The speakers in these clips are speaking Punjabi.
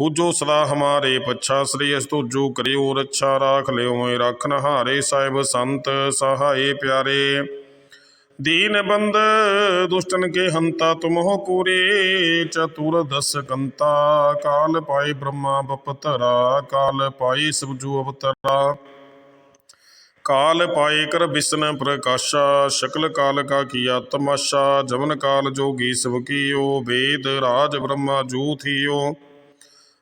ਹੂਜੋ ਸਦਾ ਹਮਾਰੇ ਪੱਛਾ, ਸ੍ਰੀ ਅਸ ਤੁਜੋ ਕਰਿਓ ਰੱਛਾ, ਰਾਖ ਲਿਓ ਮੈਂ ਰੱਖਨ ਹਾਰੇ ਸਾਹਿਬ ਸੰਤ ਸਹਾਏ ਪਿਆਰੇ। ਦੀਨ ਬੰਦ ਦੁਸ਼ਟਨ ਕੇ ਹੰਤਾ ਤੁਮ ਹੋ ਪੂਰੇ ਚਤੁਰ ਦਸ ਕੰਤਾ, ਕਾਲ ਪਾਈ ਬ੍ਰਹਮਾ ਬਪਤਰਾ, ਕਾਲ ਪਾਈ ਸਬਜੂ ਅਵਤਰਾ। ਕਾਲ ਪਾਏ ਕਰ ਬਿਸਨ ਪ੍ਰਕਾਸ਼ਾ, ਸ਼ਕਲ ਕਾਲ ਕਾ ਕੀਆ ਤਮਾਸ਼ਾ, ਜਵਨ ਕਾਲ ਜੋਗੀ ਸਭ ਕੀਓ, ਵੇਦ ਰਾਜ ਬ੍ਰਹਮਾ ਜੂ ਥੀਓ।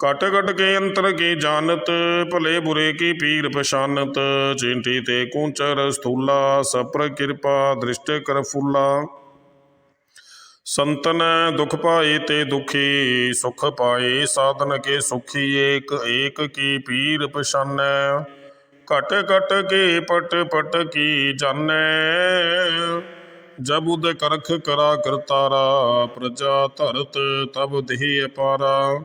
ਕਟ ਕਟ ਕੇ ਅੰਤਰ ਕੀ ਜਾਣਤ, ਭਲੇ ਬੁਰੇ ਕੀ ਪੀਰ ਪਛਾਨਤ। ਚਿੰਟੀ ਤੇ ਕੁੰਚਰ ਸਥੂਲਾ ਸਪਰ ਕਿਰਪਾ ਦ੍ਰਿਸ਼ਟ ਕਰ ਫੁੱਲਾ। ਸੰਤਨ ਦੁਖ ਪਾਏ ਤੇ ਦੁਖੀ, ਸੁਖ ਪਾਏ ਸਾਧਨ ਕੇ ਸੁਖੀ ਏਕ ਏਕ ਕੀ ਪੀਰ ਪਛਾਨੈ। ਘਟ ਘਟ ਕੇ ਪਟ ਪਟ ਕੀ ਜਾਣੈ। ਜਬ ਉਦ ਕਰਖ ਕਰਾ ਕਰਤਾਰਾ, ਪ੍ਰਜਾ ਧਰਤ ਤਬ ਦੇਹ ਅਪਾਰਾ।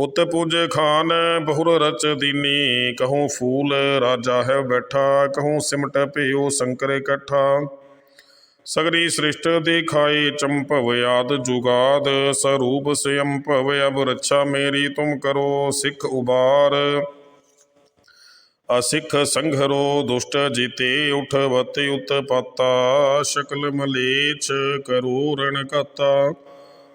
ਉਤ ਪੁਜ ਖਾਨ ਬਹੁਰ ਰਚ ਦੀਨੀ, ਕਹੂੰ ਫੂਲ ਰਾਜਾ ਹੈ ਬੈਠਾ, ਕਹੂੰ ਸਿਮਟ ਭਿਓ ਸ਼ੰਕਰ ਇਕੱਠਾ। ਸਗਰੀ ਸ੍ਰਿਸ਼ਟ ਦਿਖਾਈ ਚੰਪਵ ਆਦ ਜੁਗਾਦ, ਸਰੂਪ ਸਿਅੰ ਅਬ ਰੱਛਾ ਮੇਰੀ ਤੁਮ ਕਰੋ ਸਿੱਖ ਉਬਾਰ। ਅਸਿੱਖ ਸੰਘਰੋ ਦੁਸ਼ਟ ਜੀਤੇ ਉਠ ਉਤ ਉਤਪਾਤਾ, ਸ਼ਕਲ ਮਲੇਛ ਕਰੋ ਰਣ ਕਤਾ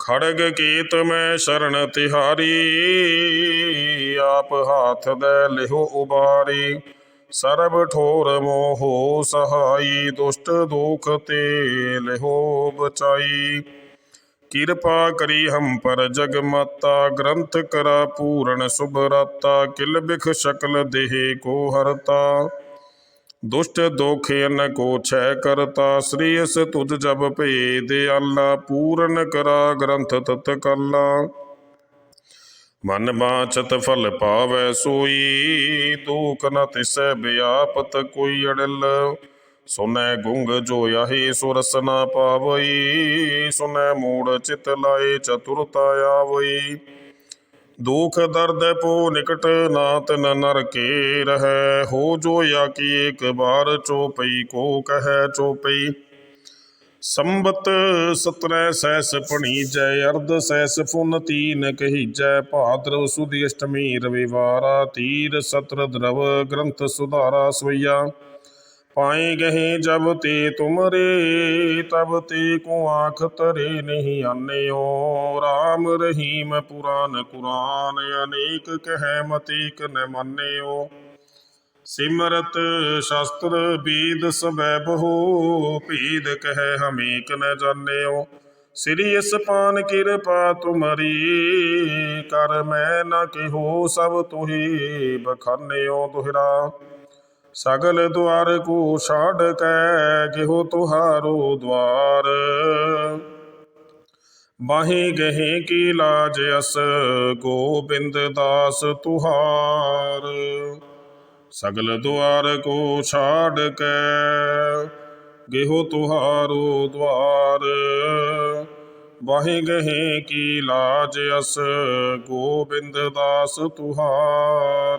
ਖੜਗ ਕੀਤ ਮੈਂ ਸ਼ਰਨ ਤਿਹਾਰੀ, ਆਪ ਹਾਥ ਦੇ ਲਿਹੋ ਉਬਾਰੀ। ਸਰਬ ਠੋਰ ਮੋਹ ਸਹਾਈ, ਦੁਸ਼ਟ ਦੁਖ ਤੇ ਲਿਹੋ ਬਚਾਈ। ਕਿਰਪਾ ਕਰੀ ਹਮ ਪਰ ਜਗ ਮਾਤਾ ਗ੍ਰੰਥ ਕਰਾ ਪੂਰਨ ਸ਼ੁਭਰਾਤਾ, ਕਿਲ ਬਿਖ ਸ਼ਕਲ ਦੇਹ ਕੋ ਹਰਤਾ। ਦੁਸ਼ਟ ਦੋਖੇ ਨ ਕੋ ਛੈ ਕਰਤਾ, ਸ੍ਰੀ ਅਸ ਤੁਧ ਜਬ ਭੇਦ ਅੱਲਾ ਪੂਰਨ ਕਰਾ ਗ੍ਰੰਥ ਤਤ ਕਲਾ। ਮਨ ਬਾਚਤ ਫਲ ਪਾਵੈ ਸੋਈ, ਦੂਖ ਨ ਤਿਸੈ ਬਿਆਪਤ ਕੋਈ ਅੜਲ। ਸੁਨੈ ਗੁੰਗ ਜੋ ਆਹੀ ਸੁਰਸ ਨਾ ਪਾਵਈ, ਸੁਨੈ ਮੂੜ ਚਿਤ ਲਾਏ ਚਤੁਰਤਾ ਆਵਈ। ਦੁਖ ਦਰਦ ਪੋ ਨਿਕਟ ਨਾਤ ਨ ਨਰਕੇ ਰਹੈ। ਹੋ ਜੋ ਯਾ ਕੀ ਇੱਕ ਬਾਰ ਚੋਪਈ ਕੋ ਕਹੈ ਚੋਪਈ। ਸੰਬਤ ਸਤਰੈ ਸੈਸ ਪਣੀਜੈ ਅਰਧ ਸੈਸ ਫੁਨ ਤੀਨ ਕਹੀਜੈ। ਭਾਦਰਵ ਸੁਦੀ ਅਸ਼ਟਮੀ ਰਵਿਵਾਰਾ ਤੀਰ ਸਤਰ ਦਰਵ ਗ੍ਰੰਥ ਸੁਧਾਰਾ ਸਵਈਆ। ਪਾਏ ਗਏ ਜਬ ਤੇ ਤੁਮਰੇ, ਤਬ ਤੇ ਕੋ ਆਖ ਤਰੇ ਨਹੀਂ ਆਨਿਓ। RAM ਰਹੀਮ ਪੁਰਾਨ ਕੁਰਾਨ, ਅਨੇਕ ਕਹਿ ਮਤੀਕ ਨ ਮੰਨਿਓ। ਸਿਮਰਤ ਸ਼ਾਸਤਰ ਬੀਦ ਸਬੈ ਬਹੁ, ਭੀਦ ਕਹਿ ਹਮੇਕ ਨ ਜਾਣਿਓ। ਸ੍ਰੀ ਅਸਪਾਨ ਕਿਰਪਾ ਤੁਮਰੀ, ਕਰ ਮੈਂ ਨ ਕਿਹੋ ਸਭ ਤੁਹੀ ਬਖਾਨਿਓ ਦੁਹਰਾ। ਸਗਲ ਦੁਆਰ ਕੋ ਛਾੜ ਕੈ ਕਿਹੋ ਤੁਹਾਰੋ ਦਵਾਰ। ਬਾਹੇ ਗਹੇ ਕੀ ਲਾਜ ਅਸ, ਗੋਬਿੰਦ ਦਾਸ ਤੁਹਾਰ। ਸਗਲ ਦੁਆਰ ਕੋ ਛਾੜ ਕੈ ਗੇਹੋ ਤੁਹਾਰੋ ਦਵਾਰ। ਵਾਹੇ ਗਹੇ ਕੀ ਲਾਜ ਅਸ, ਗੋਬਿੰਦ ਦਾਸ ਤੁਹਾਰ।